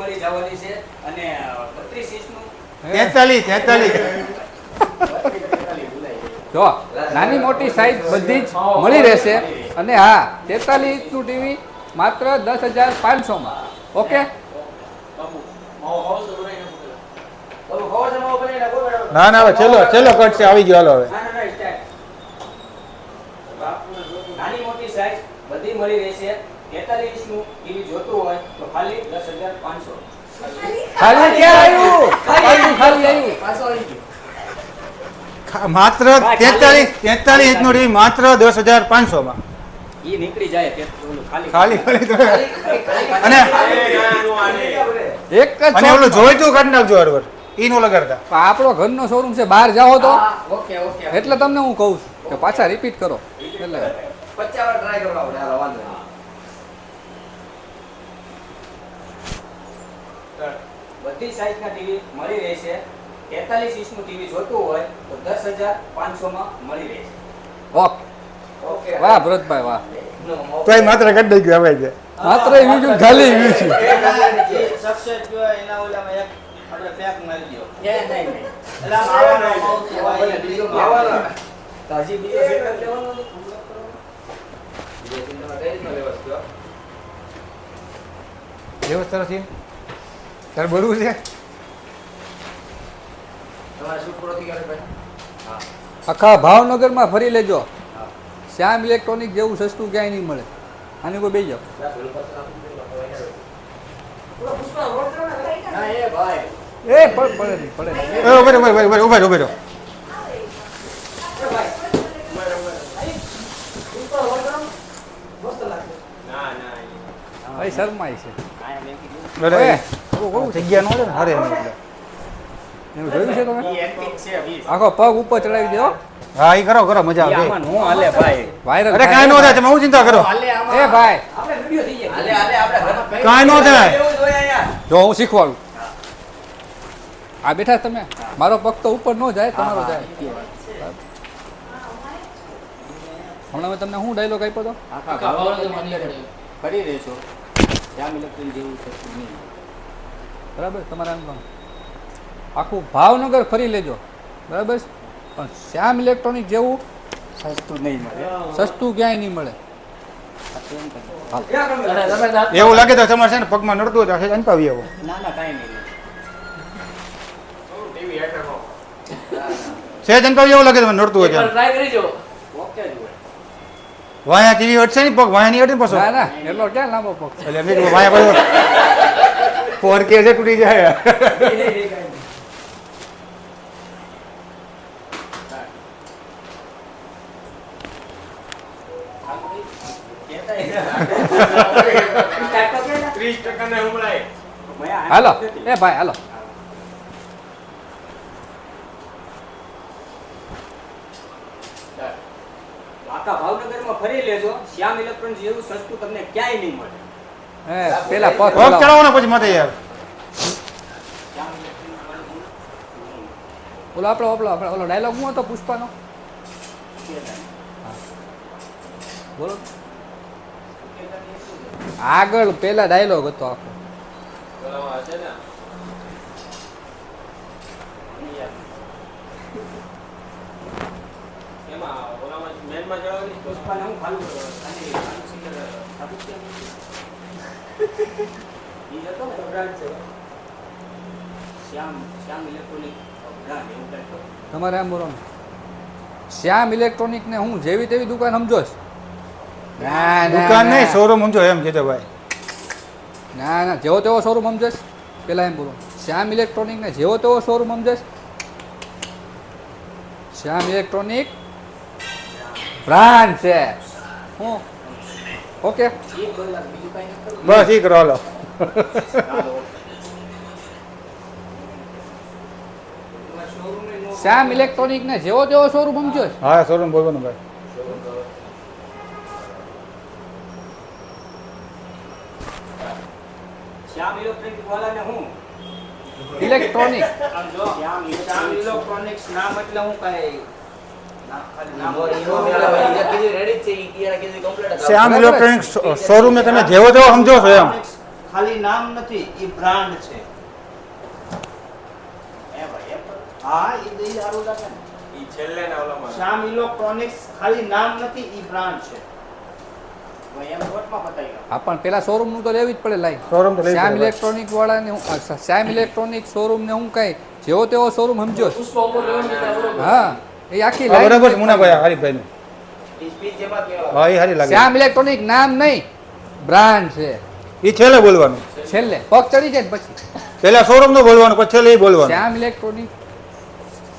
મળી જવાની છે અને બત્રીસ ઇંચનું તેતાલીસ તેતાલીસ. જો નાની મોટી સાઈઝ બધી જ મળી રહેશે. અને હા તેતાલીસ ઇંચનું ટીવી માત્ર દસ હજાર પાંચસોમાં. ઓકે. ના ના હવે ચલો છેલ્લો કટ છે. આવી ગયો હાલો હવે. ના, ના, ના, start. નાની મોટી સાઈઝ બધી મળી રહેશે. તેતાલીસ ઇંચનું ટીવી જોતું હોય તો ખાલી દસ હજાર પાંચસો. ખાલી ક્યાં આવ્યું? ખાલી ખાલી આવ્યું. પાછો આવી ગયો. ખા- માત્ર તેતાલીસ તેતાલીસ ઇંચનું ટીવી માત્ર દસ હજાર પાંચસોમાં. માં નીકળી જાય ખાલી ખાલી. અને એક જ અને ઓલું જોઈતું કાઢી નાખજો હરવર. ઈ નો લગાડતા આપણો ઘરનો શોરૂમ છે બહાર જાઓ તો. ઓકે ઓકે એટલે તમને હું કહું છું કે પાછા રિપીટ કરો. એટલે પચાસ વાર ટ્રાય કરવા આપણે હાલો વાંધો નહીં બધી સાઈઝના ટીવી મળી રહેશે તેતાલીસ ઇંચનું ટીવી જોતું હોય તો દસ હજાર પાંચસોમાં મળી રહેશે ઓકે. ઓકે. વાહ ભરતભાઈ વાહ. તો એ માત્ર કાઢી નાખ્યું હવે છે માત્ર એવું જ ખાલી એવું છે. સક્સેસ જો એના ઓલામાં એક આપણે પેક મારી દો. નહીં, નહીં. એટલે આવવાનો બીજો આવવાનો. તો હજી બીજો સેકન્ડ લેવાનો? બીજો સેકન્ડ? વ્યવસ્થા નથી તારે બોલવું છે? તમારે શું પૂરો થઈ ગયો ભાઈ? હા. આખા ભાવનગરમાં ફરી લેજો. શ્યામ ઇલેક્ટ્રોનિક જેવું સસ્તું ક્યાંય નહીં મળે. આની કોઈ બેસી જાઓ. એ ભાઈ એ પણ પડે નહીં પડે ઊભા ઊભા ઊભા ઊભા ઊભા રહો. ના ના ભાઈ શરમાય છે. જગ્યા નો છે ને હારે એમ એટલે. એવું જોયું છે તમે? છે આખો પગ ઉપર ચડાવી દો. હા એ કરો કરો મજા આવે. આમાં નો હાલે ભાઈ. વાયરલ અરે કાંઈ નો થાય. તમે હું ચિંતા કરો. હાલે એ ભાઈ. આપણે વિડિયો થઈ જાય હાલે હાલે આપણે કાઈ નો થાય. જ હું શીખવાડું. આ બેઠા તમે. મારો પગ તો ઉપર નો જાય તમારો જાય. હમણાં મેં તમને શું ડાયલોગ આપ્યો હતો આખા ફરી રહેશો જેવું નહીં બરાબર? તમારે આમ આખું ભાવનગર ફરી લેજો. બરાબર? પણ શ્યામ ઇલેક્ટ્રોનિક જેવું સસ્તું નહીં મળે. સસ્તું ક્યાંય નહીં મળે. એવું લાગે તો તમારે છે ને પગમાં નડતું હોય તો આ અનપાવી આવો. ના ના કાંઈ નહીં. એવું લાગે તમને નડતું હોય ત્યાં ટ્રાય કરી જો. ઓકે વાયા ટીવી હટશે ને પગ? વાયા નહીં હટે ને પાછો? ના ના એટલો ક્યાં લાંબો પગ? એટલે મેં વાયા પાછો. ફોન કે છે, તૂટી જાય. હાલો. એ ભાઈ, હાલો. ભાવનગરમાં ફરી લેજો. શ્યામ ઇલેક્ટ્રોન જેવું સસ્તું તમને ક્યાંય નહીં મળે. પેલા પગ પગ ચડાવો. ચડાવવાનો પછી માથે યાર ઓલો આપણો ઓપલો આપણો ઓલો ડાયલોગ હું હતો પુષ્પાનો બોલો આગળ પેલા ડાયલોગ હતો આખો ને એમાં ઓલામાં મેનમાં પુષ્પાને હું ખાલું બ્રાન્ડ છે. શ્યામ શ્યામ ઇલેક્ટ્રોનિક બ્રાન્ડ એવું કંઈક તમારે આમ બોલો શ્યામ ઇલેક્ટ્રોનિક ને હું જેવી તેવી દુકાન સમજો છો? ના ના, દુકાન નહીં શોરૂમ સમજો એમ કીધો ભાઈ. ના ના જેવો તેવો શોરૂમ સમજેશ પેલા એમ બોલો. શ્યામ ઇલેક્ટ્રોનિક ને જેવો તેવો શોરૂમ સમજેશ શ્યામ ઇલેક્ટ્રોનિક બ્રાન્ડ છે. હું ઓકે. બસ એ કરો હાલો. નો- શ્યામ ઇલેક્ટ્રોનિક ને જેવો તેવો શોરૂમ સમજો હા શોરૂમ બોલવાનું ભાઈ. શ્યામ ઇલેક્ટ્રોનિક વાળાને હું? ઇલેક્ટ્રોનિક શ્યામ શ્યામ ઇલેક્ટ્રોનિક્સ નામ એટલે હું કાંઈ ના, શ્યામ બરાબર. ઇલેક્ટ્રોનિક શોરૂમ તમે જેવો તેવો સમજો છો એમ. ખાલી નામ નથી એ બ્રાન્ડ છે. એ ભાઈ એમ તો હા એ દઈ સારું લાગે ને. ઈ છેલ્લે ના ઓલામાં. શ્યામ ઇલેક્ટ્રોનિક્સ ખાલી નામ નથી એ બ્રાન્ડ છે. ભાઈ એમ શોર્ટમાં બતાવી દો હા પણ પેલા શોરૂમનું તો લેવી જ પડે લાઈ શોરૂમ શ્યામ. ઇલેક્ટ્રોનિક વાળાને હું અ, શ્યામ ઇલેક્ટ્રોનિક શોરૂમ ને હું કઈ જેવો તેવો શોરૂમ સમજો હા. એ આખી હા, બરાબર છે લાઈન મુનાભાઈ હરીફભાઈ હા એ લાગે શ્યામ ઇલેક્ટ્રોનિક નામ નહીં બ્રાન્ડ છે. એ છેલ્લે બોલવાનું. છેલ્લે પગ ચડી જાય ને પછી. પેલા શોરૂમનું બોલવાનું પછી છેલ્લે એ બોલવાનું. Shyam electronic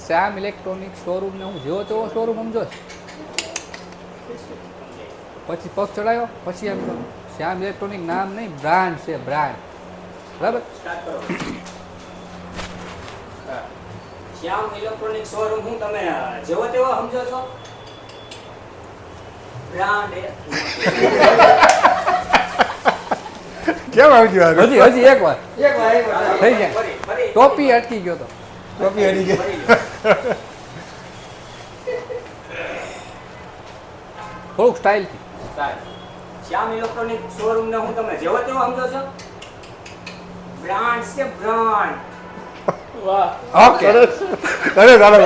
Shyam electronic showroom ને હું જેવો તેવો શોરૂમ સમજો? પછી પગ ચડાયો પછી એમ શ્યામ ઇલેક્ટ્રોનિક નામ નહીં બ્રાન્ડ છે બ્રાન્ડ. બરાબર? સ્ટાર્ટ કરો. શ્યામ ઇલેક્ટ્રોનિક શોરૂમ હું તમે જેવો તેવો સમજો છો? બ્રાન્ડ કેમ આવજો હજી હજી એક વાર. એક વાર એક વાર. થઈ જાય. ટોપી અટકી ગયો તો. ટોપી અડી ગઈ. થોડુંક સ્ટાઇલથી. શ્યામ ઇલેક્ટ્રોનિક શોરૂમ ને હું તમે જેવો તેવો સમજો છો? બ્રાન્ડ છે બ્રાન્ડ? ઓકે અરે અરે ચાલો